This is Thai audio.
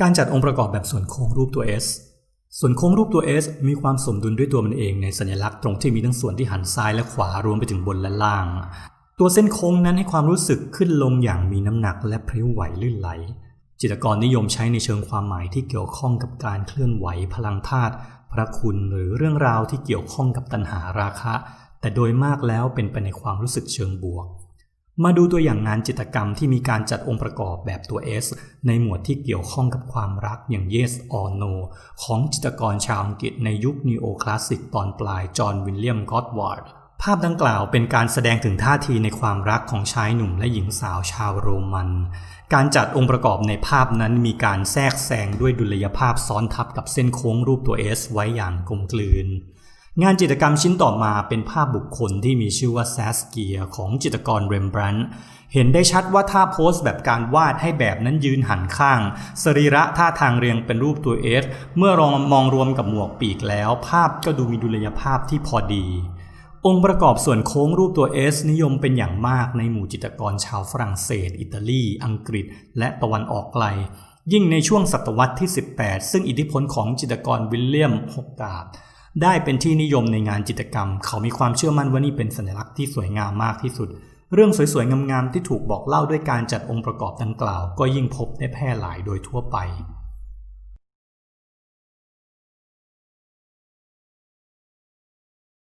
การจัดองค์ประกอบแบบส่วนโค้งรูปตัว S ส่วนโค้งรูปตัว S มีความสมดุลด้วยตัวมันเองในสัญลักษณ์ตรงที่มีทั้งส่วนที่หันซ้ายและขวารวมไปถึงบนและล่าง ตัวเส้นโค้งนั้นให้ความรู้สึกขึ้นลงอย่างมีน้ำหนักและพริ้วไหวลื่นไหล จิตรกรนิยมใช้ในเชิงความหมายที่เกี่ยวข้องกับการเคลื่อนไหวพลังธาตุพระคุณหรือเรื่องราวที่เกี่ยวข้องกับตัณหาราคะ แต่โดยมากแล้วเป็นไปในความรู้สึกเชิงบวก มาดูตัวอย่างงานจิตรกรรมที่มีการจัดองค์ประกอบแบบตัว S ในหมวดที่เกี่ยวข้องกับความรักอย่าง Yes or No ของจิตรกรชาวอังกฤษในยุคนีโอคลาสสิกตอนปลายจอห์นวิลเลียมกอดวาร์ดภาพดังกล่าวเป็นการแสดงถึงท่าทีในความรักของชายหนุ่มและหญิงสาวชาวโรมัน การจัดองค์ประกอบในภาพนั้นมีการแทรกแซงด้วยดุลยภาพซ้อนทับกับเส้นโค้งรูปตัว S ไว้อย่างกลมกลืน งานจิตรกรรมชิ้นต่อมาเป็นภาพบุคคลที่มีชื่อว่าแซสเกียของจิตรกรเรมบรันต์เห็นได้ชัดว่าถ้าโพสแบบการวาดให้แบบนั้นยืนหันข้าง สรีระท่าทางเรียงเป็นรูปตัว S เมื่อลองมองรวมกับหมวกปีกแล้ว ภาพก็ดูมีดุลยภาพที่พอดี องค์ประกอบส่วนโค้งรูปตัว S นิยมเป็นอย่างมากในหมู่จิตรกรชาวฝรั่งเศส อิตาลี อังกฤษ และตะวันออกไกลยิ่งในช่วงศตวรรษที่ 18 ซึ่งอิทธิพลของจิตรกรวิลเลียมฮกกาด ได้เป็นที่นิยมในงานจิตรกรรม เขามีความเชื่อมั่นว่านี่เป็นสัญลักษณ์ที่สวยงามมากที่สุด เรื่องสวยๆงามๆที่ถูกบอกเล่าด้วยการจัดองค์ประกอบดังกล่าว ก็ยิ่งพบได้แพร่หลายโดยทั่วไป